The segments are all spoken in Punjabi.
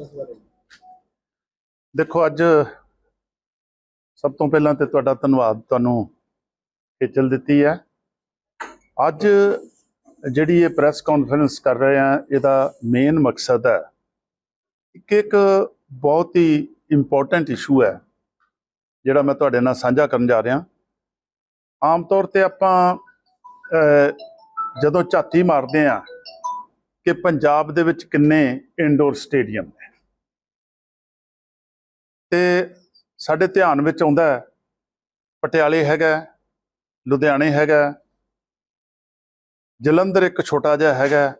ਇਸ ਬਾਰੇ ਦੇਖੋ, ਅੱਜ ਸਭ ਤੋਂ ਪਹਿਲਾਂ ਤੇ ਤੁਹਾਡਾ ਧੰਨਵਾਦ ਤੁਹਾਨੂੰ ਖੇਚਲ ਦਿੱਤੀ ਹੈ। ਅੱਜ ਜਿਹੜੀ ਇਹ ਪ੍ਰੈਸ ਕਾਨਫਰੰਸ ਕਰ ਰਹੇ ਆ ਇਹਦਾ ਮੇਨ ਮਕਸਦ ਹੈ। ਕਿ ਇੱਕ ਬਹੁਤ ਹੀ ਇੰਪੋਰਟੈਂਟ ਇਸ਼ੂ ਹੈ, ਜਿਹੜਾ ਮੈਂ ਤੁਹਾਡੇ ਨਾਲ ਸਾਂਝਾ ਕਰਨ ਜਾ ਰਿਹਾ। ਆਮ ਤੌਰ ਤੇ ਆਪਾਂ ਜਦੋਂ ਝਾਤੀ ਮਾਰਦੇ ਆ ਕਿ ਪੰਜਾਬ ਦੇ ਵਿੱਚ ਕਿੰਨੇ ਇਨਡੋਰ ਸਟੇਡੀਅਮ ਨੇ। ਤੇ ਸਾਡੇ ਧਿਆਨ ਵਿੱਚ ਆਉਂਦਾ ਪਟਿਆਲੇ ਹੈਗਾ, ਲੁਧਿਆਣੇ ਹੈਗਾ, ਜਲੰਧਰ ਇੱਕ ਛੋਟਾ ਜਿਹਾ ਹੈਗਾ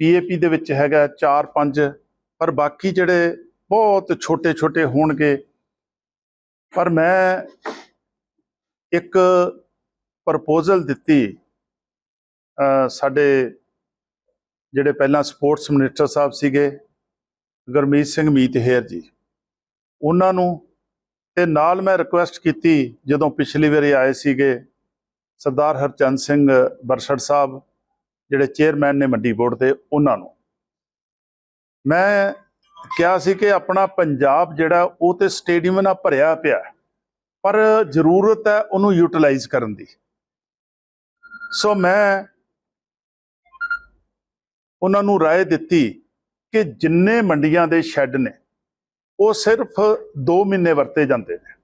ਪੀਏਪੀ ਦੇ ਵਿੱਚ ਹੈਗਾ 4-5 ਪਰ ਬਾਕੀ ਜਿਹੜੇ ਬਹੁਤ ਛੋਟੇ ਛੋਟੇ ਹੋਣਗੇ, ਪਰ ਮੈਂ ਇੱਕ ਪ੍ਰਪੋਜ਼ਲ ਦਿੱਤੀ ਸਾਡੇ ਜਿਹੜੇ ਪਹਿਲਾਂ ਸਪੋਰਟਸ ਮਿਨਿਸਟਰ ਸਾਹਿਬ ਸੀਗੇ, ਗੁਰਮੀਤ ਸਿੰਘ ਮੀਤ ਹੇਰ ਜੀ। ਉਹਨਾਂ ਨੂੰ ਤੇ ਨਾਲ ਮੈਂ ਰਿਕੁਐਸਟ ਕੀਤੀ ਜਦੋਂ ਪਿਛਲੀ ਵਾਰੀ ਆਏ ਸੀਗੇ ਸਰਦਾਰ ਹਰਚੰਦ ਸਿੰਘ ਬਰਸੜ ਸਾਹਿਬ ਜਿਹੜੇ ਚੇਅਰਮੈਨ ਨੇ ਮੰਡੀ ਬੋਰਡ ਦੇ ਉਹਨਾਂ ਨੂੰ ਮੈਂ ਕਿਹਾ ਸੀ ਕਿ ਆਪਣਾ ਪੰਜਾਬ ਜਿਹੜਾ ਉਹ ਤੇ ਸਟੇਡੀਅਮ ਨਾਲ ਭਰਿਆ ਪਿਆ ਹੈ, ਪਰ ਜ਼ਰੂਰਤ ਹੈ ਉਹਨੂੰ ਯੂਟਿਲਾਈਜ਼ ਕਰਨ ਦੀ ਸੋ ਮੈਂ ਉਹਨਾਂ ਨੂੰ رائے ਦਿੱਤੀ ਕਿ ਜਿੰਨੇ ਮੰਡੀਆਂ ਦੇ ਸ਼ੈੱਡ ਨੇ ਉਹ ਸਿਰਫ 2 ਮਹੀਨੇ ਵਰਤੇ ਜਾਂਦੇ ਨੇ।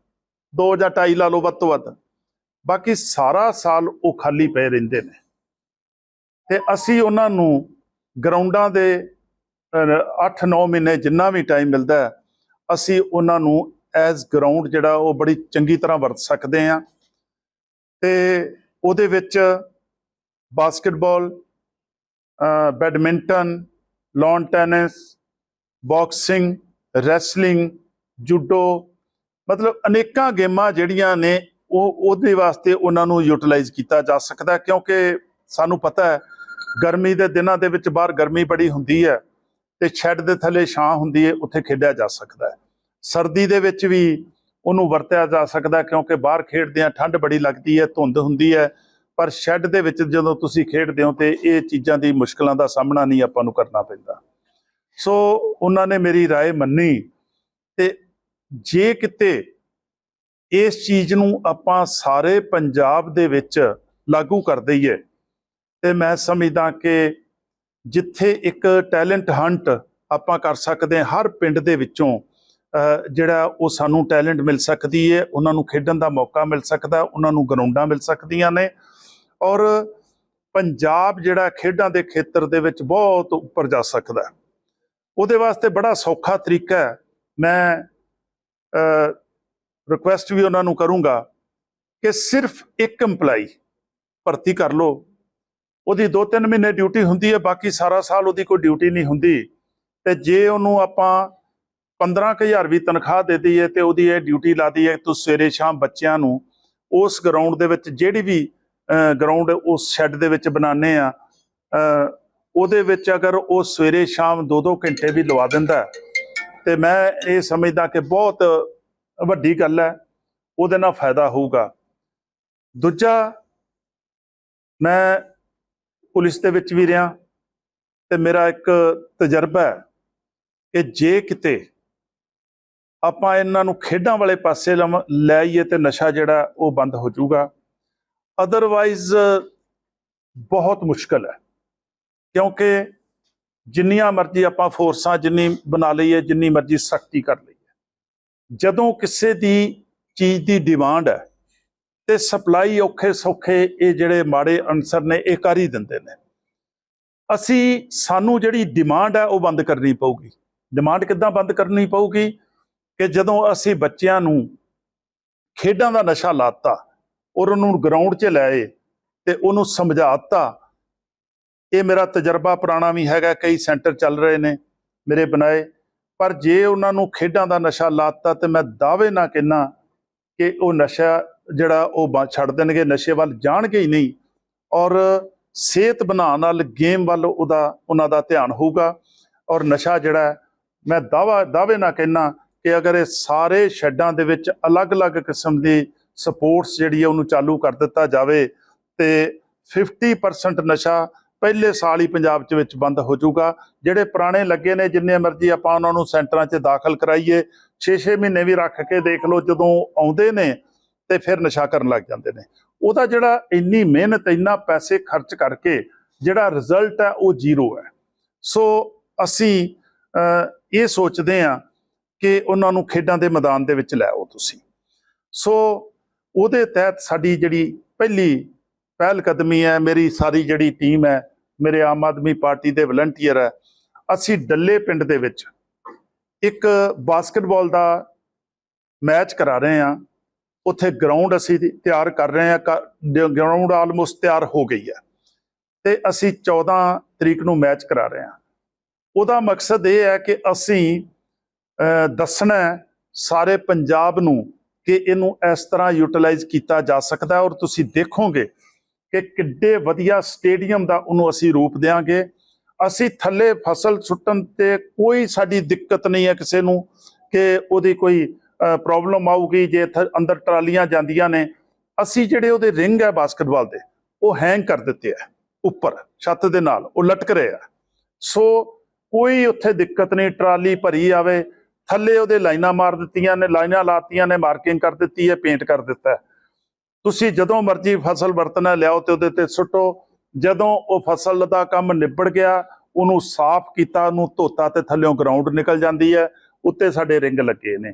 2 ਜਾਂ 2.5 ਲਾ ਲਓ ਵੱਧ ਤੋਂ ਵੱਧ। ਬਾਕੀ ਸਾਰਾ ਸਾਲ ਉਹ ਖਾਲੀ ਪਏ ਰਹਿੰਦੇ ਨੇ। ਤੇ ਅਸੀਂ ਉਹਨਾਂ ਨੂੰ ਗਰਾਊਂਡਾਂ ਦੇ 8-9 ਮਹੀਨੇ ਜਿੰਨਾ ਵੀ ਟਾਈਮ ਮਿਲਦਾ ਅਸੀਂ ਉਹਨਾਂ ਨੂੰ ਐਜ਼ ਗਰਾਊਂਡ ਜਿਹੜਾ ਉਹ ਬੜੀ ਚੰਗੀ ਤਰ੍ਹਾਂ ਵਰਤ ਸਕਦੇ ਆ ਤੇ ਉਹਦੇ ਵਿੱਚ basketball badminton lawn tennis boxing wrestling judo ਮਤਲਬ ਅਨੇਕਾਂ ਗੇਮਾਂ ਜਿਹੜੀਆਂ ਨੇ, ਉਹ ਉਹਦੇ ਵਾਸਤੇ ਉਹਨਾਂ ਨੂੰ ਯੂਟਿਲਾਈਜ਼ ਕੀਤਾ ਜਾ ਸਕਦਾ, ਕਿਉਂਕਿ ਸਾਨੂੰ ਪਤਾ ਹੈ, ਗਰਮੀ ਦੇ ਦਿਨਾਂ ਦੇ ਵਿੱਚ ਬਾਹਰ ਗਰਮੀ ਬੜੀ ਹੁੰਦੀ ਹੈ ਤੇ ਸ਼ੈੱਡ ਦੇ ਥੱਲੇ ਛਾਂ ਹੁੰਦੀ ਹੈ, ਉੱਥੇ ਖੇਡਿਆ ਜਾ ਸਕਦਾ ਹੈ। ਸਰਦੀ ਦੇ ਵਿੱਚ ਵੀ ਉਹਨੂੰ ਵਰਤਿਆ ਜਾ ਸਕਦਾ ਕਿਉਂਕਿ ਬਾਹਰ ਖੇਡਦੇ ਆ ਠੰਡ ਬੜੀ ਲੱਗਦੀ ਹੈ, ਧੁੰਦ ਹੁੰਦੀ ਹੈ, ਪਰ ਸ਼ੈੱਡ ਦੇ ਵਿੱਚ ਜਦੋਂ ਤੁਸੀਂ ਖੇਡਦੇ ਹੋ ਤੇ ਇਹ ਚੀਜ਼ਾਂ ਦੀ ਮੁਸ਼ਕਲਾਂ ਦਾ ਸਾਹਮਣਾ ਨਹੀਂ ਆਪਾਂ ਨੂੰ ਕਰਨਾ ਪੈਂਦਾ। ਸੋ ਉਹਨਾਂ ਨੇ ਮੇਰੀ رائے ਮੰਨੀ ਤੇ ਜੇ ਕਿਤੇ ਇਸ ਚੀਜ਼ ਨੂੰ ਆਪਾਂ ਸਾਰੇ ਪੰਜਾਬ ਦੇ ਵਿੱਚ ਲਾਗੂ ਕਰ ਦਈਏ ਤੇ ਮੈਂ ਸਮਝਦਾ ਕਿ ਜਿੱਥੇ ਇੱਕ ਟੈਲੈਂਟ ਹੰਟ ਆਪਾਂ ਕਰ ਸਕਦੇ ਹਾਂ ਹਰ ਪਿੰਡ ਦੇ ਵਿੱਚੋਂ ਅਹ, ਜਿਹੜਾ ਉਹ ਸਾਨੂੰ ਟੈਲੈਂਟ ਮਿਲ ਸਕਦੀ ਹੈ ਉਹਨਾਂ ਨੂੰ ਖੇਡਣ ਦਾ ਮੌਕਾ ਮਿਲ ਸਕਦਾ ਉਹਨਾਂ ਨੂੰ ਗਰਾਊਂਡਾਂ ਮਿਲ ਸਕਦੀਆਂ ਨੇ ਔਰ ਪੰਜਾਬ ਜਿਹੜਾ ਖੇਡਾਂ ਦੇ ਖੇਤਰ ਦੇ ਵਿੱਚ ਬਹੁਤ ਉੱਪਰ ਜਾ ਸਕਦਾ ਹੈ ਉਹਦੇ ਵਾਸਤੇ ਬੜਾ ਸੌਖਾ ਤਰੀਕਾ ਹੈ। ਮੈਂ ਰਿਕੁਐਸਟ ਵੀ ਉਹਨਾਂ ਨੂੰ ਕਰੂੰਗਾ ਕਿ ਸਿਰਫ ਇੱਕ EMPLOYE ਭਰਤੀ ਕਰ ਲਓ। ਉਹਦੀ 2-3 ਮਹੀਨੇ ਡਿਊਟੀ ਹੁੰਦੀ ਹੈ, ਬਾਕੀ ਸਾਰਾ ਸਾਲ ਉਹਦੀ ਕੋਈ ਡਿਊਟੀ ਨਹੀਂ ਹੁੰਦੀ। ਤੇ ਜੇ ਉਹਨੂੰ ਆਪਾਂ 15000 ਵੀ ਤਨਖਾਹ ਦੇ ਦਈਏ ਤੇ ਉਹਦੀ ਇਹ ਡਿਊਟੀ ਲਾ ਦਈਏ ਤੂੰ ਸਵੇਰੇ ਸ਼ਾਮ ਬੱਚਿਆਂ ਨੂੰ ਉਸ ਗਰਾਊਂਡ ਦੇ ਵਿੱਚ ਜਿਹੜੀ ਵੀ ਗਰਾਊਂਡ ਉਸ ਸ਼ੈੱਡ ਦੇ ਵਿੱਚ ਬਣਾਉਂਦੇ ਆ ਉਹਦੇ ਵਿੱਚ ਅਗਰ ਉਹ ਸਵੇਰੇ ਸ਼ਾਮ 2-2 ਘੰਟੇ ਵੀ ਲਵਾ ਦਿੰਦਾ ਹੈ, ਤੇ ਮੈਂ ਇਹ ਸਮਝਦਾ ਕਿ ਬਹੁਤ ਵੱਡੀ ਗੱਲ ਹੈ ਉਹਦੇ ਨਾਲ ਫਾਇਦਾ ਹੋਊਗਾ। ਦੂਜਾ ਮੈਂ ਪੁਲਿਸ ਦੇ ਵਿੱਚ ਵੀ ਰਿਹਾ ਤੇ ਮੇਰਾ ਇੱਕ ਤਜਰਬਾ ਹੈ ਕਿ ਜੇ ਕਿਤੇ ਆਪਾਂ ਇਹਨਾਂ ਨੂੰ ਖੇਡਾਂ ਵਾਲੇ ਪਾਸੇ ਲਮ- ਲੈ ਆਈਏ ਤੇ ਨਸ਼ਾ ਜਿਹੜਾ ਉਹ ਬੰਦ ਹੋ ਜਾਊਗਾ ਅਦਰਵਾਈਜ਼ ਬਹੁਤ ਮੁਸ਼ਕਲ ਹੈ। ਕਿਉਂਕਿ ਜਿੰਨੀਆਂ ਮਰਜ਼ੀ ਆਪਾਂ ਫੋਰਸਾਂ ਜਿੰਨੀ ਬਣਾ ਲਈਏ, ਜਿੰਨੀ ਮਰਜ਼ੀ ਸਖਤੀ ਕਰ ਲਈਏ। ਜਦੋਂ ਕਿਸੇ ਦੀ ਚੀਜ਼ ਦੀ ਡਿਮਾਂਡ ਹੈ ਤੇ ਸਪਲਾਈ ਔਖੇ ਸੌਖੇ ਇਹ ਜਿਹੜੇ ਮਾੜੇ ਅਨਸਰ ਨੇ, ਇਹ ਕਰ ਹੀ ਦਿੰਦੇ ਨੇ। ਅਸੀਂ, ਸਾਨੂੰ ਜਿਹੜੀ ਡਿਮਾਂਡ ਹੈ ਉਹ ਬੰਦ ਕਰਨੀ ਪਊਗੀ। ਡਿਮਾਂਡ ਕਿੱਦਾਂ ਬੰਦ ਕਰਨੀ ਪਊਗੀ? ਕਿ ਜਦੋਂ ਅਸੀਂ ਬੱਚਿਆਂ ਨੂੰ ਖੇਡਾਂ ਦਾ ਨਸ਼ਾ ਲਾਤਾ, ਔਰ ਉਹਨੂੰ ਗਰਾਊਂਡ 'ਚ ਲਾਏ ਤੇ ਉਹਨੂੰ ਸਮਝਾਤਾ ਇਹ ਮੇਰਾ ਤਜਰਬਾ ਪੁਰਾਣਾ ਵੀ ਹੈਗਾ, ਕਈ ਸੈਂਟਰ ਚੱਲ ਰਹੇ ਨੇ ਮੇਰੇ ਬਣਾਏ, ਪਰ ਜੇ ਉਹਨਾਂ ਨੂੰ ਖੇਡਾਂ ਦਾ ਨਸ਼ਾ ਲਾਤਾ ਤੇ ਮੈਂ ਦਾਅਵੇ ਨਾ ਕਹਿਣਾ ਕਿ ਉਹ ਨਸ਼ਾ ਜਿਹੜਾ ਉਹ ਛੱਡ ਦੇਣਗੇ, ਨਸ਼ੇ ਵੱਲ ਜਾਣਗੇ ਹੀ ਨਹੀਂ ਔਰ ਸਿਹਤ ਬਣਾਉਣ ਨਾਲ ਗੇਮ ਵੱਲ ਉਹਦਾ, ਉਹਨਾਂ ਦਾ ਧਿਆਨ ਹੋਊਗਾ ਔਰ ਨਸ਼ਾ ਜਿਹੜਾ ਮੈਂ ਦਾਵਾ ਦਾਅਵੇ ਨਾ ਕਹਿਣਾ ਕਿ ਅਗਰ ਇਹ ਸਾਰੇ ਸ਼ੈੱਡਾਂ ਦੇ ਵਿੱਚ ਅਲੱਗ-ਅਲੱਗ ਕਿਸਮ ਦੀ ਸਪੋਰਟਸ ਜਿਹੜੀ ਹੈ ਉਹਨੂੰ ਚਾਲੂ ਕਰ ਦਿੱਤਾ ਜਾਵੇ ਤੇ 50% ਨਸ਼ਾ ਪਹਿਲੇ ਸਾਲ ਹੀ ਪੰਜਾਬ 'ਚ ਵਿੱਚ ਬੰਦ ਹੋ ਜਾਊਗਾ। ਜਿਹੜੇ ਪੁਰਾਣੇ ਲੱਗੇ ਨੇ, ਜਿੰਨੇ ਮਰਜ਼ੀ ਆਪਾਂ ਉਹਨਾਂ ਨੂੰ ਸੈਂਟਰਾਂ 'ਚ ਦਾਖਲ ਕਰਾਈਏ 6-6 ਮਹੀਨੇ ਵੀ ਰੱਖ ਕੇ ਦੇਖ ਲਓ, ਜਦੋਂ ਆਉਂਦੇ ਨੇ ਤੇ ਫਿਰ ਨਸ਼ਾ ਕਰਨ ਲੱਗ ਜਾਂਦੇ ਨੇ। ਉਹਦਾ ਜਿਹੜਾ ਇੰਨੀ ਮਿਹਨਤ, ਇੰਨਾ ਪੈਸੇ ਖਰਚ ਕਰਕੇ ਜਿਹੜਾ ਰਿਜ਼ਲਟ ਹੈ, ਉਹ ਜ਼ੀਰੋ ਹੈ। ਸੋ ਅਸੀਂ ਇਹ ਸੋਚਦੇ ਹਾਂ ਕਿ ਉਹਨਾਂ ਨੂੰ ਖੇਡਾਂ ਦੇ ਮੈਦਾਨ ਦੇ ਵਿੱਚ ਲੈ ਆਓ ਤੁਸੀਂ। ਸੋ ਉਹਦੇ ਤਹਿਤ ਸਾਡੀ ਜਿਹੜੀ ਪਹਿਲੀ ਪਹਿਲ ਕਦਮੀ ਹੈ, ਮੇਰੀ ਸਾਰੀ ਜਿਹੜੀ ਟੀਮ ਹੈ ਮੇਰੇ ਆਮ ਆਦਮੀ ਪਾਰਟੀ ਦੇ ਵਲੰਟੀਅਰ ਹੈ, ਅਸੀਂ ਡੱਲੇ ਪਿੰਡ ਦੇ ਵਿੱਚ ਇੱਕ ਬਾਸਕਟਬਾਲ ਦਾ ਮੈਚ ਕਰਾ ਰਹੇ ਹਾਂ। ਉੱਥੇ ਗਰਾਊਂਡ ਅਸੀਂ ਤਿਆਰ ਕਰ ਰਹੇ ਹਾਂ ਗਰਾਊਂਡ ਆਲਮੋਸਟ ਤਿਆਰ ਹੋ ਗਈ ਹੈ। ਤੇ ਅਸੀਂ 14 ਤਰੀਕ ਨੂੰ ਮੈਚ ਕਰਾ ਰਹੇ ਹਾਂ। ਉਹਦਾ ਮਕਸਦ ਇਹ ਹੈ ਕਿ ਅਸੀਂ ਦੱਸਣਾ ਸਾਰੇ ਪੰਜਾਬ ਨੂੰ ਕਿ ਇਹਨੂੰ ਇਸ ਤਰ੍ਹਾਂ ਯੂਟਿਲਾਈਜ਼ ਕੀਤਾ ਜਾ ਸਕਦਾ ਔਰ ਤੁਸੀਂ ਦੇਖੋਗੇ ਕਿ ਕਿੱਡੇ ਵਧੀਆ ਸਟੇਡੀਅਮ ਦਾ ਉਹਨੂੰ ਅਸੀਂ ਰੂਪ ਦੇਵਾਂਗੇ ਅਸੀਂ ਥੱਲੇ ਫਸਲ ਸੁੱਟਣ ਤੇ ਕੋਈ ਸਾਡੀ ਦਿੱਕਤ ਨਹੀਂ ਹੈ ਕਿਸੇ ਨੂੰ ਕਿ ਉਹਦੀ ਕੋਈ ਪ੍ਰੋਬਲਮ ਆਊਗੀ, ਜੇ ਇੱਥੇ ਅੰਦਰ ਟਰਾਲੀਆਂ ਜਾਂਦੀਆਂ ਨੇ। ਅਸੀਂ ਜਿਹੜੇ ਉਹਦੇ ਰਿੰਗ ਹੈ ਬਾਸਕਟਬਾਲ ਦੇ, ਉਹ ਹੈਂਗ ਕਰ ਦਿੱਤੇ ਆ ਉੱਪਰ, ਛੱਤ ਦੇ ਨਾਲ, ਉਹ ਲਟਕ ਰਹੇ ਆ। ਸੋ ਕੋਈ ਉੱਥੇ ਦਿੱਕਤ ਨਹੀਂ, ਟਰਾਲੀ ਭਰੀ ਆਵੇ। ਥੱਲੇ ਉਹਦੇ ਲਾਈਨਾਂ ਮਾਰ ਦਿੱਤੀਆਂ ਨੇ, ਲਾਈਨਾਂ ਲਾਤੀਆਂ ਨੇ ਮਾਰਕਿੰਗ ਕਰ ਦਿੱਤੀ ਹੈ ਪੇਂਟ ਕਰ ਦਿੱਤਾ ਹੈ। ਤੁਸੀਂ ਜਦੋਂ ਮਰਜ਼ੀ ਫਸਲ ਵਰਤਣਾ ਲਿਆਓ ਤੇ ਉਹਦੇ ਤੇ ਸੁੱਟੋ। ਜਦੋਂ ਉਹ ਫਸਲ ਦਾ ਕੰਮ ਨਿਬੜ ਗਿਆ, ਉਹਨੂੰ ਸਾਫ਼ ਕੀਤਾ, ਉਹਨੂੰ ਧੋਤਾ ਤੇ ਥੱਲਿਓਂ ਗਰਾਊਂਡ ਨਿਕਲ ਜਾਂਦੀ ਹੈ, ਉੱਤੇ ਸਾਡੇ ਰਿੰਗ ਲੱਗੇ ਨੇ।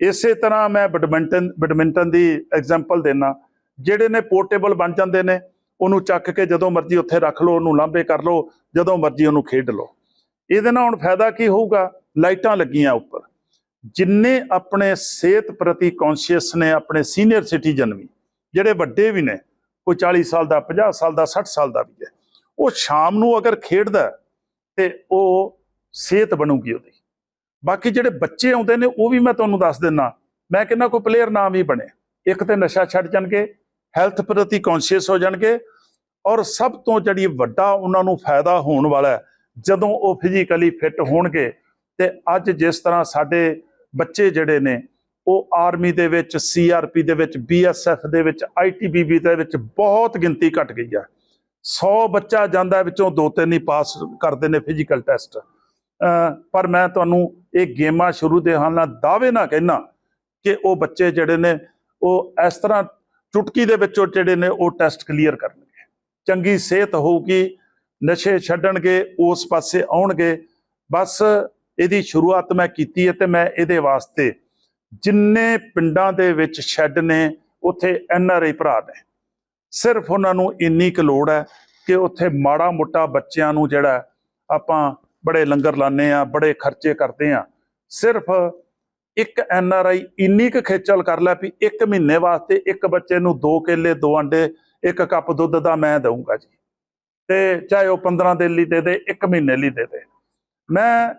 ਇਸੇ ਤਰ੍ਹਾਂ ਮੈਂ ਬੈਡਮਿੰਟਨ ਬੈਡਮਿੰਟਨ ਦੀ ਐਗਜ਼ਾਮਪਲ ਦੇਣਾ ਜਿਹੜੇ ਨੇ ਪੋਰਟੇਬਲ ਬਣ ਜਾਂਦੇ ਨੇ, ਉਹਨੂੰ ਚੱਕ ਕੇ ਜਦੋਂ ਮਰਜ਼ੀ ਉੱਥੇ ਰੱਖ ਲਓ, ਉਹਨੂੰ ਲਾਂਬੇ ਕਰ ਲਓ, ਜਦੋਂ ਮਰਜ਼ੀ ਉਹਨੂੰ ਖੇਡ ਲਓ। ਇਹਦੇ ਨਾਲ ਹੁਣ ਫਾਇਦਾ ਕੀ ਹੋਊਗਾ? ਲਾਈਟਾਂ ਲੱਗੀਆਂ ਉੱਪਰ। ਜਿੰਨੇ ਆਪਣੇ ਸਿਹਤ ਪ੍ਰਤੀ ਕੌਨਸ਼ੀਅਸ ਨੇ, ਆਪਣੇ ਸੀਨੀਅਰ ਸਿਟੀਜ਼ਨ ਵੀ ਜਿਹੜੇ ਵੱਡੇ ਵੀ ਨੇ ਕੋਈ 40 ਸਾਲ ਦਾ 50 ਸਾਲ ਦਾ 60 ਸਾਲ ਦਾ ਵੀ ਹੈ ਉਹ ਸ਼ਾਮ ਨੂੰ ਅਗਰ ਖੇਡਦਾ ਹੈ, ਤੇ ਉਹ ਸਿਹਤ ਬਣੂਗੀ ਉਹਦੀ। ਬਾਕੀ ਜਿਹੜੇ ਬੱਚੇ ਆਉਂਦੇ ਨੇ ਉਹ ਵੀ ਮੈਂ ਤੁਹਾਨੂੰ ਦੱਸ ਦਿੰਨਾ ਮੈਂ ਕਹਿੰਦਾ ਕੋਈ ਪਲੇਅਰ ਨਾ ਵੀ ਬਣੇ। ਇੱਕ ਤੇ ਨਸ਼ਾ ਛੱਡ ਜਾਣਗੇ ਹੈਲਥ ਪ੍ਰਤੀ ਕੌਨਸ਼ੀਅਸ ਹੋ ਜਾਣਗੇ ਔਰ ਸਭ ਤੋਂ ਜਿਹੜੀ ਵੱਡਾ ਉਹਨਾਂ ਨੂੰ ਫਾਇਦਾ ਹੋਣ ਵਾਲਾ ਜਦੋਂ ਉਹ ਫਿਜ਼ੀਕਲੀ ਫਿੱਟ ਹੋਣਗੇ ਤੇ ਅੱਜ ਜਿਸ ਤਰ੍ਹਾਂ ਸਾਡੇ ਬੱਚੇ ਜਿਹੜੇ ਨੇ ਉਹ ਆਰਮੀ ਦੇ ਵਿੱਚ ਸੀਆਰਪੀ ਦੇ ਵਿੱਚ ਬੀਐਸਐਫ ਦੇ ਵਿੱਚ ਆਈਟੀਬੀਬੀ ਦੇ ਵਿੱਚ ਬਹੁਤ ਗਿਣਤੀ ਘਟ ਗਈ ਹੈ 100 ਬੱਚਾ ਜਾਂਦਾ ਵਿੱਚੋਂ ਦੋ ਤਿੰਨ ਹੀ ਪਾਸ ਕਰਦੇ ਨੇ ਫਿਜ਼ੀਕਲ ਟੈਸਟ ਪਰ ਮੈਂ ਤੁਹਾਨੂੰ ਇਹ ਗੇਮਾਂ ਸ਼ੁਰੂ ਦੇ ਹਾਲ ਨਾਲ ਦਾਅਵੇ ਨਾ ਕਹਿਣਾ ਕਿ ਉਹ ਬੱਚੇ ਜਿਹੜੇ ਨੇ, ਉਹ ਇਸ ਤਰ੍ਹਾਂ ਚੁਟਕੀ ਦੇ ਵਿੱਚੋਂ ਜਿਹੜੇ ਨੇ, ਉਹ ਟੈਸਟ ਕਲੀਅਰ ਕਰਨਗੇ। ਚੰਗੀ ਸਿਹਤ ਹੋਊਗੀ, ਨਸ਼ੇ ਛੱਡਣਗੇ, ਉਸ ਪਾਸੇ ਆਉਣਗੇ। ਬਸ ਇਹਦੀ ਸ਼ੁਰੂਆਤ ਮੈਂ ਕੀਤੀ ਹੈ ਤੇ ਮੈਂ ਇਹਦੇ ਵਾਸਤੇ ਜਿੰਨੇ ਪਿੰਡਾਂ ਦੇ ਵਿੱਚ ਸ਼ੈੱਡ ਨੇ, ਉੱਥੇ ਐਨ ਆਰ ਆਈ ਭਰਾ ਨੇ। ਸਿਰਫ ਉਹਨਾਂ ਨੂੰ ਇੰਨੀ ਕੁ ਲੋੜ ਹੈ ਕਿ ਉੱਥੇ ਮਾੜਾ ਮੋਟਾ ਬੱਚਿਆਂ ਨੂੰ ਜਿਹੜਾ ਆਪਾਂ ਬੜੇ ਲੰਗਰ ਲਾਣੇ ਆ ਬੜੇ ਖਰਚੇ ਕਰਦੇ ਆ ਸਿਰਫ ਇੱਕ ਐਨ ਆਰ ਆਈ ਇੰਨੀ ਕੁ ਖੇਚਲ ਕਰ ਲੈ ਵੀ ਇੱਕ ਮਹੀਨੇ ਵਾਸਤੇ ਇੱਕ ਬੱਚੇ ਨੂੰ ਦੋ ਕੇਲੇ, ਦੋ ਅੰਡੇ ਇੱਕ ਕੱਪ ਦੁੱਧ ਦਾ ਮੈਂ ਦਊਂਗਾ ਜੀ। ਤੇ ਚਾਹੇ ਉਹ 15 ਦਿਨ ਲਈ ਦੇ ਦੇ, ਇੱਕ ਮਹੀਨੇ ਲਈ ਦੇ ਦੇ। ਮੈਂ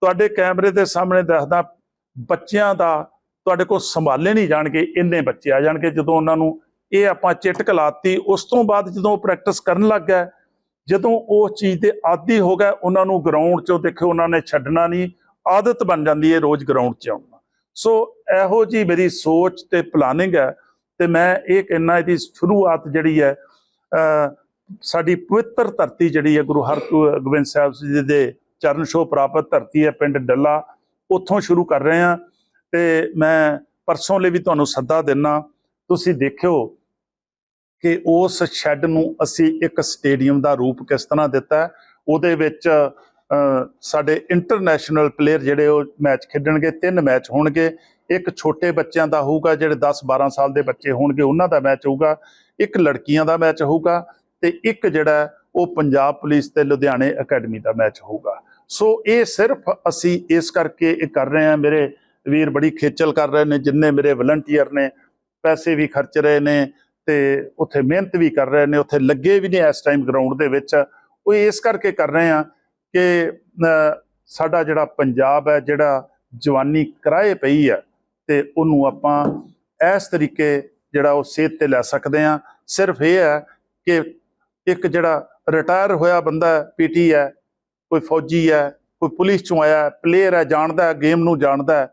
ਤੁਹਾਡੇ ਕੈਮਰੇ ਦੇ ਸਾਹਮਣੇ ਦੱਸਦਾ ਬੱਚਿਆਂ ਦਾ ਤੁਹਾਡੇ ਕੋਲ ਸੰਭਾਲੇ ਨਹੀਂ ਜਾਣਗੇ, ਇੰਨੇ ਬੱਚੇ ਆ ਜਾਣਗੇ। ਜਦੋਂ ਉਹਨਾਂ ਨੂੰ ਇਹ ਆਪਾਂ ਚਿਟਕ ਲਾਤੀ ਉਸ ਤੋਂ ਬਾਅਦ ਜਦੋਂ ਪ੍ਰੈਕਟਿਸ ਕਰਨ ਲੱਗ ਗਏ, ਜਦੋਂ ਉਹ ਚੀਜ਼ ਦੇ ਆਦੀ ਹੋ ਗਏ, ਉਹਨਾਂ ਨੂੰ ਗਰਾਊਂਡ 'ਚੋਂ ਦੇਖੋ, ਉਹਨਾਂ ਨੇ ਛੱਡਣਾ ਨਹੀਂ, ਆਦਤ ਬਣ ਜਾਂਦੀ ਹੈ ਰੋਜ਼ ਗਰਾਊਂਡ 'ਚ ਆਉਣਾ ਸੋ ਇਹੋ ਜੀ ਮੇਰੀ ਸੋਚ ਤੇ ਪਲਾਨਿੰਗ ਹੈ ਤੇ ਮੈਂ ਇਹ ਕਹਿਣਾ ਇਹਦੀ ਸ਼ੁਰੂਆਤ ਜਿਹੜੀ ਹੈ ਸਾਡੀ ਪਵਿੱਤਰ ਧਰਤੀ ਜਿਹੜੀ ਹੈ, ਗੁਰੂ ਹਰਗੋਬਿੰਦ ਸਾਹਿਬ ਜੀ ਦੇ ਚਰਨ ਛੋਹ ਪ੍ਰਾਪਤ ਧਰਤੀ ਹੈ, ਪਿੰਡ ਡੱਲਾ। ਉੱਥੋਂ ਸ਼ੁਰੂ ਕਰ ਰਹੇ ਹਾਂ ਤੇ ਮੈਂ ਪਰਸੋਂ ਲਈ ਵੀ ਤੁਹਾਨੂੰ ਸੱਦਾ ਦਿੰਨਾ, ਤੁਸੀਂ ਦੇਖਿਓ ਕਿ ਉਸ ਸ਼ੈੱਡ ਨੂੰ ਅਸੀਂ ਇੱਕ ਸਟੇਡੀਅਮ ਦਾ ਰੂਪ ਕਿਸ ਤਰ੍ਹਾਂ ਦਿੱਤਾ ਉਹਦੇ ਵਿੱਚ ਸਾਡੇ ਇੰਟਰਨੈਸ਼ਨਲ ਪਲੇਅਰ ਜਿਹੜੇ ਉਹ ਮੈਚ ਖੇਡਣਗੇ, ਤਿੰਨ ਮੈਚ ਹੋਣਗੇ, ਇੱਕ ਛੋਟੇ ਬੱਚਿਆਂ ਦਾ ਹੋਊਗਾ, ਜਿਹੜੇ 10 12 ਸਾਲ ਦੇ ਬੱਚੇ ਹੋਣਗੇ, ਉਹਨਾਂ ਦਾ ਮੈਚ ਹੋਊਗਾ, ਇੱਕ ਲੜਕੀਆਂ ਦਾ ਮੈਚ ਹੋਊਗਾ ਤੇ ਇੱਕ ਜਿਹੜਾ ਉਹ ਪੰਜਾਬ ਪੁਲਿਸ ਤੇ ਲੁਧਿਆਣੇ ਅਕੈਡਮੀ ਦਾ ਮੈਚ ਹੋਊਗਾ। ਸੋ ਇਹ ਸਿਰਫ ਅਸੀਂ ਇਸ ਕਰਕੇ ਇਹ ਕਰ ਰਹੇ ਹਾਂ, ਮੇਰੇ ਵੀਰ ਬੜੀ ਖੇਚਲ ਕਰ ਰਹੇ ਨੇ, ਜਿੰਨੇ ਮੇਰੇ ਵਲੰਟੀਅਰ ਨੇ, ਪੈਸੇ ਵੀ ਖਰਚ ਰਹੇ ਨੇ ਤੇ ਉੱਥੇ ਮਿਹਨਤ ਵੀ ਕਰ ਰਹੇ ਨੇ, ਉੱਥੇ ਲੱਗੇ ਵੀ ਨੇ ਇਸ ਟਾਈਮ ਗਰਾਊਂਡ ਦੇ ਵਿੱਚ। ਉਹ ਇਸ ਕਰਕੇ ਕਰ ਰਹੇ ਆ ਕਿ ਸਾਡਾ ਜਿਹੜਾ ਪੰਜਾਬ ਹੈ, ਜਿਹੜਾ ਜਵਾਨੀ ਕਿਰਾਏ ਪਈ ਹੈ ਤੇ ਉਹਨੂੰ ਆਪਾਂ ਇਸ ਤਰੀਕੇ ਜਿਹੜਾ ਉਹ ਸਿਹਤ ਤੇ ਲੈ ਸਕਦੇ ਆ ਸਿਰਫ ਇਹ ਹੈ ਕਿ ਇੱਕ ਜਿਹੜਾ ਰਿਟਾਇਰ ਹੋਇਆ ਬੰਦਾ ਪੀਟੀ ਹੈ ਕੋਈ ਫੌਜੀ ਹੈ, ਕੋਈ ਪੁਲਿਸ ਚੋਂ ਆਇਆ ਪਲੇਅਰ ਹੈ, ਜਾਣਦਾ ਹੈ ਗੇਮ ਨੂੰ ਜਾਣਦਾ ਹੈ।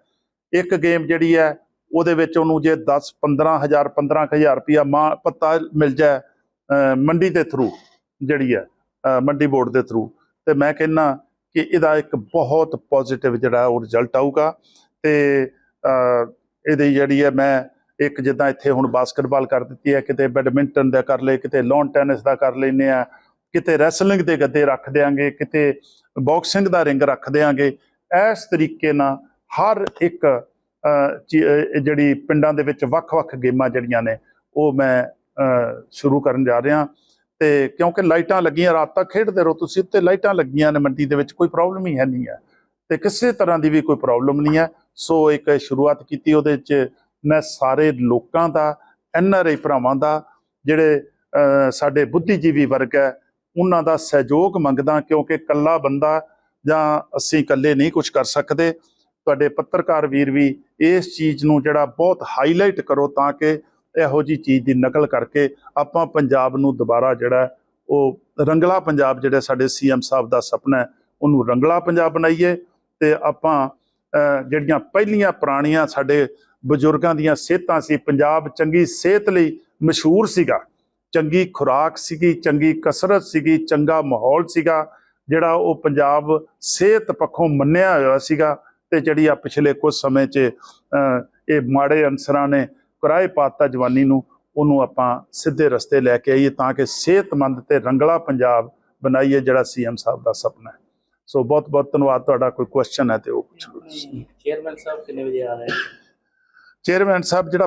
ਇੱਕ ਗੇਮ ਜਿਹੜੀ ਹੈ, ਉਹਦੇ ਵਿੱਚ ਉਹਨੂੰ ਜੇ 10 15000 15000 ਰੁਪਇਆ ਮਾਂ ਪੱਤਾ ਮਿਲ ਜਾਏ ਮੰਡੀ ਦੇ ਥਰੂ ਜਿਹੜੀ ਹੈ ਮੰਡੀ ਬੋਰਡ ਦੇ ਥਰੂ ਤੇ ਮੈਂ ਕਹਿੰਨਾ ਕਿ ਇਹਦਾ ਇੱਕ ਬਹੁਤ ਪੋਜ਼ਿਟਿਵ ਜਿਹੜਾ ਉਹ ਰਿਜ਼ਲਟ ਆਊਗਾ। ਤੇ ਇਹਦੀ ਜਿਹੜੀ ਹੈ, ਮੈਂ ਇੱਕ ਜਿੱਦਾਂ ਇੱਥੇ ਹੁਣ ਬਾਸਕਟਬਾਲ ਕਰ ਦਿੱਤੀ ਹੈ, ਕਿਤੇ ਬੈਡਮਿੰਟਨ ਦਾ ਕਰ ਲਏ, ਕਿਤੇ ਲਾਨ ਟੈਨਿਸ ਦਾ ਕਰ ਲੈਨੇ ਆ ਕਿਤੇ ਰੈਸਲਿੰਗ ਦੇ ਗੱਦੇ ਰੱਖ ਦਿਆਂਗੇ, ਕਿਤੇ ਬਾਕਸਿੰਗ ਦਾ ਰਿੰਗ ਰੱਖ ਦਿਆਂਗੇ, ਇਸ ਤਰੀਕੇ ਨਾਲ ਹਰ ਇੱਕ ਚੀ- ਜਿਹੜੀ ਪਿੰਡਾਂ ਦੇ ਵਿੱਚ ਵੱਖ-ਵੱਖ ਗੇਮਾਂ ਜਿਹੜੀਆਂ ਨੇ, ਉਹ ਮੈਂ ਸ਼ੁਰੂ ਕਰਨ ਜਾ ਰਿਹਾ। ਤੇ ਕਿਉਂਕਿ ਲਾਈਟਾਂ ਲੱਗੀਆਂ, ਰਾਤ ਤੱਕ ਖੇਡਦੇ ਰਹੋ ਤੁਸੀਂ ਤੇ ਲਾਈਟਾਂ ਲੱਗੀਆਂ ਨੇ ਮੰਡੀ ਦੇ ਵਿੱਚ, ਕੋਈ ਪ੍ਰੋਬਲਮ ਹੀ ਹੈ ਨਹੀਂ ਹੈ। ਤੇ ਕਿਸੇ ਤਰ੍ਹਾਂ ਦੀ ਵੀ ਕੋਈ ਪ੍ਰੋਬਲਮ ਨਹੀਂ ਹੈ। ਸੋ ਇੱਕ ਸ਼ੁਰੂਆਤ ਕੀਤੀ ਉਹਦੇ ਚ ਮੈਂ ਸਾਰੇ ਲੋਕਾਂ ਦਾ ਐਨ ਆਰ ਆਈ ਭਰਾਵਾਂ ਦਾ, ਜਿਹੜੇ ਸਾਡੇ ਬੁੱਧੀਜੀਵੀ ਵਰਗ ਹੈ ਉਹਨਾਂ ਦਾ ਸਹਿਯੋਗ ਮੰਗਦਾ ਕਿਉਂਕਿ ਇਕੱਲਾ ਬੰਦਾ ਜਾਂ ਅਸੀਂ ਇਕੱਲੇ ਨਹੀਂ ਕੁਝ ਕਰ ਸਕਦੇ, ਤੁਹਾਡੇ ਪੱਤਰਕਾਰ ਵੀਰ ਵੀ ਇਸ ਚੀਜ਼ ਨੂੰ ਜਿਹੜਾ ਬਹੁਤ ਹਾਈਲਾਈਟ ਕਰੋ ਤਾਂ ਕਿ ਇਹੋ ਜੀ ਚੀਜ਼ ਦੀ ਨਕਲ ਕਰਕੇ ਆਪਾਂ ਪੰਜਾਬ ਨੂੰ ਦੁਬਾਰਾ ਜਿਹੜਾ ਉਹ ਰੰਗਲਾ ਪੰਜਾਬ ਜਿਹੜਾ ਸਾਡੇ ਸੀਐਮ ਸਾਹਿਬ ਦਾ ਸੁਪਨਾ ਉਹਨੂੰ ਰੰਗਲਾ ਪੰਜਾਬ ਬਣਾਈਏ ਤੇ ਆਪਾਂ ਜਿਹੜੀਆਂ ਪਹਿਲੀਆਂ ਪੁਰਾਣੀਆਂ ਸਾਡੇ ਬਜ਼ੁਰਗਾਂ ਦੀਆਂ ਸਿਹਤਾਂ ਸੀ, ਪੰਜਾਬ ਚੰਗੀ ਸਿਹਤ ਲਈ ਮਸ਼ਹੂਰ ਸੀਗਾ। ਚੰਗੀ ਖੁਰਾਕ ਸੀਗੀ ਚੰਗੀ ਕਸਰਤ ਸੀਗੀ ਚੰਗਾ ਮਾਹੌਲ ਸੀਗਾ ਜਿਹੜਾ ਉਹ ਪੰਜਾਬ ਸਿਹਤ ਪੱਖੋਂ ਮੰਨਿਆ ਹੋਇਆ ਸੀਗਾ ਤੇ ਜਿਹੜੀ ਆ ਪਿਛਲੇ ਕੁਝ ਸਮੇਂ 'ਚ ਇਹ ਮਾੜੇ ਅਨਸਰਾਂ ਨੇ ਕਿਰਾਏ ਪਾਤਾ ਜਵਾਨੀ ਨੂੰ ਉਹਨੂੰ ਆਪਾਂ ਸਿੱਧੇ ਰਸਤੇ ਲੈ ਕੇ ਆਈਏ ਤਾਂ ਕਿ ਸਿਹਤਮੰਦ ਤੇ ਰੰਗਲਾ ਪੰਜਾਬ ਬਣਾਈਏ ਜਿਹੜਾ ਸੀਐਮ ਸਾਹਿਬ ਦਾ ਸੁਪਨਾ ਹੈ। ਸੋ ਬਹੁਤ ਬਹੁਤ ਧੰਨਵਾਦ ਤੁਹਾਡਾ ਕੋਈ ਕੁਐਸਚਨ ਹੈ ਤੇ ਉਹ ਪੁੱਛ ਲਓ ਚੇਅਰਮੈਨ ਸਾਹਿਬ ਕਿੰਨੇ ਵਜੇ ਆ ਰਹੇ ਚੇਅਰਮੈਨ ਸਾਹਿਬ ਜਿਹੜਾ